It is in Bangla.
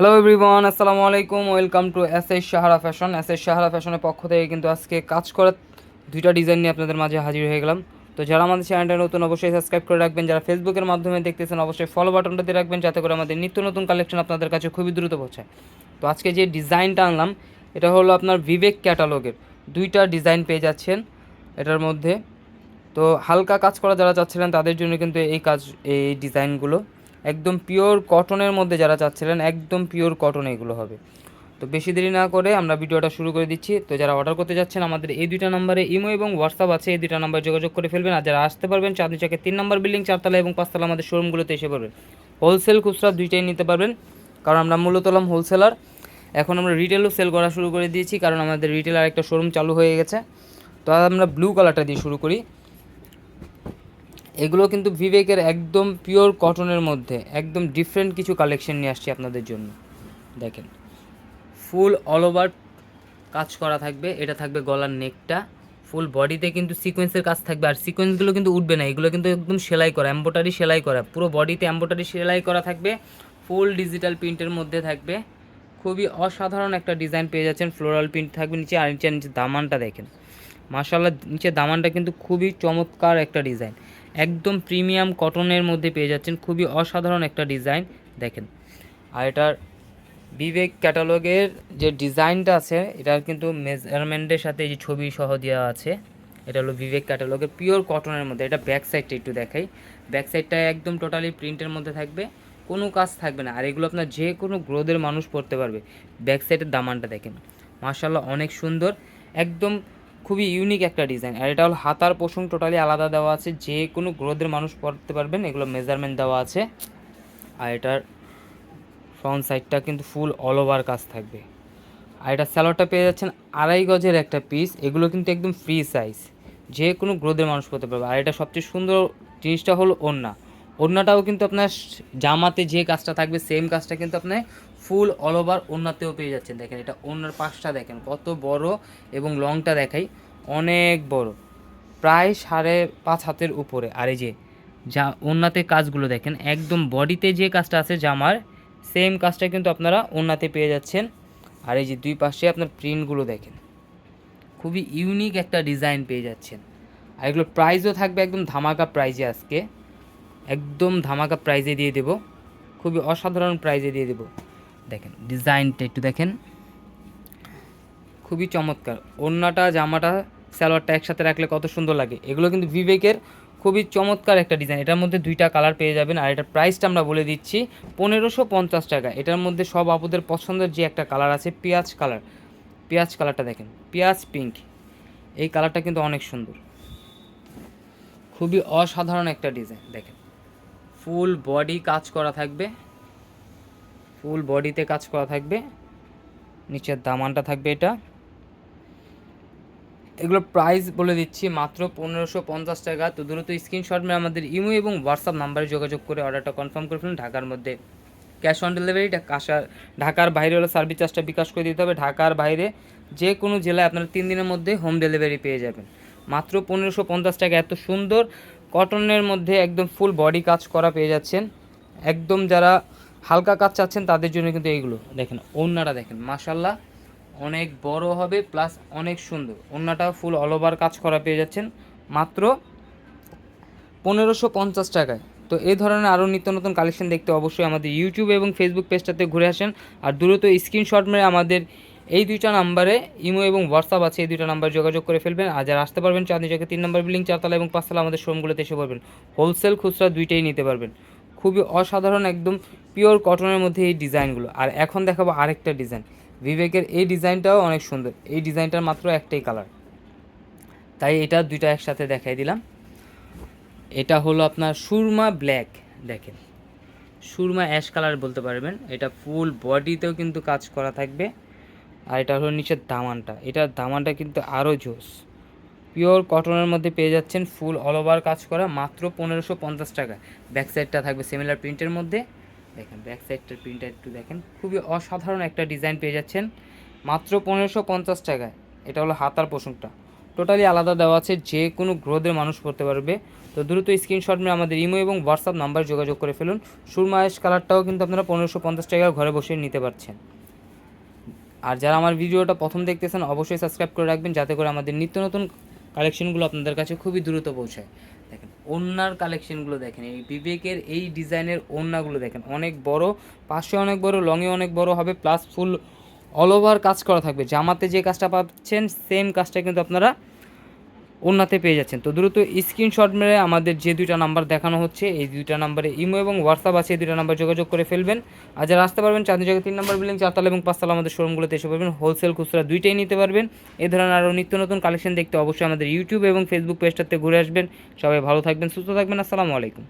হ্যালো এভরিওয়ান আসসালামু আলাইকুম welcome to S S Sahara fashion S S Sahara ফ্যাশনের পক্ষ থেকে কিন্তু আজকে কাজ করা দুইটা ডিজাইন নিয়ে আপনাদের মাঝে হাজির হয়ে গেলাম। তো যারা আমাদের চ্যানেলটা নতুন, অবশ্যই সাবস্ক্রাইব করে রাখবেন। যারা ফেসবুকের মাধ্যমে দেখতেছেন, অবশ্যই ফলো বাটনটা দিয়ে রাখবেন যাতে করে আমাদের নিত্য নতুন কালেকশন আপনাদের কাছে খুবই দ্রুত পৌঁছায়। তো আজকে যে ডিজাইনটা আনলাম, এটা হলো আপনার বিবেক ক্যাটালগের দুইটা ডিজাইন পেয়ে যাচ্ছেন এটার মধ্যে। তো হালকা কাজ করা যারা চাচ্ছিলেন, তাদের জন্য কিন্তু এই কাজ, এই ডিজাইনগুলো একদম পিওর কটনের মধ্যে যারা চাচ্ছিলেন, একদম পিওর কটন এগুলো হবে। তো বেশি দেরি না করে আমরা ভিডিওটা শুরু করে দিচ্ছি। তো যারা অর্ডার করতে যাচ্ছেন, আমাদের এই দুইটা নম্বরে ইমো এবং হোয়াটসঅ্যাপ আছে। এই দুইটা নাম্বার যোগাযোগ করে ফেলবেন। আর যারা আসতে পারবেন চাঁদনি চকের তিন নম্বর বিল্ডিং চারতলা এবং পাঁচতলা আমাদের শোরুমগুলোতে এসে পড়বেন। হোলসেল খুচরা দুইটাই নিতে পারবেন, কারণ আমরা মূলত হলাম হোলসেলার এখন আমরা রিটেলও সেল করা শুরু করে দিয়েছি, কারণ আমাদের রিটেল আর একটা শোরুম চালু হয়ে গেছে। তো আমরা ব্লু কালারটা দিয়ে শুরু করি। এগুলো কিন্তু বিবেকের একদম পিওর কটনের মধ্যে, একদম ডিফারেন্ট কিছু কালেকশন নিয়ে আসছি আপনাদের জন্য। দেখেন ফুল অল ওভার কাজ করা থাকবে, এটা থাকবে গলার নেকটা ফুল বডিতে কিন্তু সিকোয়েন্সের কাজ থাকবে, আর সিকোয়েন্সগুলো কিন্তু উঠবে না, এগুলো কিন্তু একদম সেলাই করা এম্বোটারি সেলাই করা, পুরো বডিতে এম্বোটারি সেলাই করা থাকবে ফুল ডিজিটাল প্রিন্টের মধ্যে থাকবে। খুবই অসাধারণ একটা ডিজাইন পেয়ে যাচ্ছেন ফ্লোরাল প্রিন্ট থাকবে নিচে, আর নিচে নিচে দামানটা দেখেন। মাশাল্লাহ নিচে দামানটা কিন্তু খুবই চমৎকার একটা ডিজাইন একদম প্রিমিয়াম কটনের মধ্যে পেয়ে যাচ্ছেন। খুবই অসাধারণ একটা ডিজাইন, দেখেন। আর এটার বিবেক ক্যাটালগের যে ডিজাইনটা আছে, এটার কিন্তু মেজারমেন্টের সাথে যে ছবি সহ দেওয়া আছে, এটা হলো বিবেক ক্যাটালগের পিওর কটনের মধ্যে। এটা ব্যাক সাইডটা একটু দেখাই। ব্যাক সাইডটা একদম টোটালি প্রিন্টের মধ্যে থাকবে, কোনো কাজ থাকবে না। আর এগুলো আপনার যে কোনো গ্রোদের মানুষ পড়তে পারবে। ব্যাক সাইডের দামানটা দেখেন। মার্শাল্লাহ অনেক সুন্দর। একদম খুবই ইউনিক একটা ডিজাইন আর এটা হলো হাতার পোষণ টোটালি আলাদা দেওয়া আছে। যে কোনো গ্রোদের মানুষ পড়তে পারবেন, এগুলো মেজারমেন্ট দেওয়া আছে। আর এটার ফ্রন্ট সাইডটা কিন্তু ফুল অল ওভার কাজ থাকবে। আর এটা স্যালোডটা পেয়ে যাচ্ছেন আড়াই গজের একটা পিস এগুলো কিন্তু একদম ফ্রি সাইজ যে কোনো গ্রোদের মানুষ পড়তে পারবে। আর এটা সবচেয়ে সুন্দর জিনিসটা হলো ওড়না। ওড়নাটাও কিন্তু আপনার জামাতে যে কাজটা থাকবে সেম কাজটা কিন্তু আপনার ফুল অল ওভার ওড়নাতেও পেয়ে যাচ্ছেন। দেখেন, এটা ওড়নার পাশটা দেখেন, কত বড় এবং লংটা দেখাই, অনেক বড়। প্রায় সাড়ে পাঁচ হাতের উপরে। আর এই যে, যা ওড়নাতে কাজগুলো দেখেন, একদম বডিতে যে কাজটা আছে জামার সেম কাজটা কিন্তু আপনারা ওড়নাতে পেয়ে যাচ্ছেন। আর এই যে, দুই পাশে আপনার প্রিন্টগুলো দেখেন, খুবই ইউনিক একটা ডিজাইন পেয়ে যাচ্ছেন। আর এগুলো প্রাইসও থাকবে একদম ধামাকা প্রাইজে আজকে। একদম ধামাকা প্রাইজে দিয়ে দেব। খুবই অসাধারণ প্রাইজে দিয়ে দেব। দেখেন, ডিজাইনটা একটু দেখেন। খুবই চমৎকার। ওড়নাটা, জামাটা, সালোয়ারটা একসাথে রাখলে কত সুন্দর লাগে। এগুলো কিন্তু বিবেকের খুবই চমৎকার একটা ডিজাইন। এটার মধ্যে দুইটা কালার পেয়ে যাবেন। আর এটার প্রাইসটা আমরা বলে দিচ্ছি পনেরোশো পঞ্চাশ টাকা। এটার মধ্যে সব আপুদের পছন্দের যে একটা কালার আছে, পেঁয়াজ কালার। পেঁয়াজ কালারটা দেখেন, পেঁয়াজ পিঙ্ক। এই কালারটা কিন্তু অনেক সুন্দর। খুবই অসাধারণ একটা ডিজাইন, দেখেন। ফুল বডি কাজ করা থাকবে। ফুল বডিতে কাজ করা থাকবে। নিচের দামানটা থাকবে এটা। এগুলো প্রাইস বলে দিচ্ছি মাত্র পনেরোশো পঞ্চাশ টাকা। তো দ্রুত স্ক্রিনশট মেরে আমাদের ইমো এবং হোয়াটসঅ্যাপ নাম্বারে যোগাযোগ করে অর্ডারটা কনফার্ম করে ফেলুন ঢাকার মধ্যে। ক্যাশ অন ডেলিভারিটা কাশা ঢাকার বাইরে হলে সার্ভিস চার্জটা বিকাশ করে দিতে হবে। ঢাকার বাইরে যে কোনো জেলায় আপনারা তিন দিনের মধ্যে হোম ডেলিভারি পেয়ে যাবেন। মাত্র পনেরোশো পঞ্চাশ টাকা। এত সুন্দর কটনের মধ্যে একদম ফুল বডি কাজ করা পেয়ে যাচ্ছেন। একদম যারা হালকা কাজ চাচ্ছেন, তাদের জন্য কিন্তু এইগুলো। দেখেন ওড়নাটা দেখেন মাশাল্লাহ অনেক বড় হবে প্লাস অনেক সুন্দর। ওড়নাটা ফুল অল ওভার কাজ করা পেয়ে যাচ্ছেন, মাত্র পনেরোশো পঞ্চাশ টাকায়। তো এই ধরনের আরও নিত্য নতুন কালেকশন দেখতে অবশ্যই আমাদের ইউটিউব এবং ফেসবুক পেজটাতে ঘুরে আসেন। আর দ্রুত স্ক্রিনশট মেরে আমাদের এই দুইটা নাম্বারে ইমো এবং হোয়াটসঅ্যাপ আছে, এই দুইটা নাম্বার যোগাযোগ করে ফেলবেন। আর যারা আসতে পারবেন, চাঁদনি চকে তিন নম্বর বিল্ডিং চারতলা এবং পাঁচতলা আমাদের শোরুমগুলোতে এসে পারবেন হোলসেল খুচরা দুইটাই নিতে পারবেন। খুবই অসাধারণ একদম পিওর কটনের মধ্যে এই ডিজাইনগুলো। আর এখন দেখাবো আরেকটা ডিজাইন। বিবেকের এই ডিজাইনটাও অনেক সুন্দর। এই ডিজাইনটার মাত্র একটাই কালার তাই এটা দুইটা একসাথে দেখাই দিলাম। এটা হলো আপনার সুরমা ব্ল্যাক দেখেন। সুরমা অ্যাশ কালার বলতে পারবেন। এটা ফুল বডিতেও কিন্তু কাজ করা থাকবে। আর এটা হলো নিচের দামানটা। এটার দামানটা কিন্তু আরও জোস। পিওর কটনের মধ্যে পেয়ে যাচ্ছেন ফুল অল ওভার কাজ করা মাত্র পনেরোশো পঞ্চাশ টাকা। ব্যাক সাইডটা থাকবে সিমিলার প্রিন্টের মধ্যে। দেখেন, ব্যাক সাইডটার প্রিন্টটা একটু দেখেন। খুবই অসাধারণ একটা ডিজাইন পেয়ে যাচ্ছেন। মাত্র পনেরোশো পঞ্চাশ টাকায়। এটা হলো হাতার পোষণটা টোটালি আলাদা দেওয়া আছে, যে কোনো গ্রোদের মানুষ পড়তে পারবে। তো দ্রুত স্ক্রিনশট নিয়ে আমাদের ইমো এবং হোয়াটসঅ্যাপ নাম্বার যোগাযোগ করে ফেলুন। সুরমা অ্যাশ কালারটাও কিন্তু আপনারা পনেরোশো পঞ্চাশ টাকা ঘরে বসে নিতে পারছেন। আর যারা আমার ভিডিওটা প্রথম দেখতেছেন, অবশ্যই সাবস্ক্রাইব করে রাখবেন, যাতে করে আমাদের নিত্য নতুন কালেকশনগুলো আপনাদের কাছে খুবই দ্রুত পৌঁছায়। দেখেন ওনার কালেকশনগুলো দেখেন, এই বিবেকের এই ডিজাইনের ওনাগুলো দেখেন, অনেক বড়, পাশে অনেক বড় লংয়ে অনেক বড় হবে প্লাস ফুল অল ওভার কাজ করা থাকবে। জামাতে যে কাজটা পাচ্ছেন সেম কাজটা কিন্তু আপনারা ওন্নাতে পেয়ে যাচ্ছেন। তো দ্রুত স্ক্রিনশট মেরে আমাদের যে দুইটা নাম্বার দেখানো হচ্ছে, এই দুইটা নাম্বারে ইমো এবং হোয়াটসঅ্যাপ আছে, এই দুইটা নাম্বার যোগাযোগ করে ফেলবেন। আর যারা আসতে পারবেন চাঁদনি জায়গায় তিন নাম্বার বিল্ডিং চারতলা এবং পাঁচতলা আমাদের শোরুমগুলোতে এসে পারবেন হোলসেল খুচরা দুইটাই নিতে পারবেন। এ ধরনের আরও নিত্য নতুন কালেকশন দেখতে অবশ্যই আমাদের ইউটিউব এবং ফেসবুক পেজটাতে ঘুরে আসবেন। সবাই ভালো থাকবেন, সুস্থ থাকবেন। আসসালামু আলাইকুম।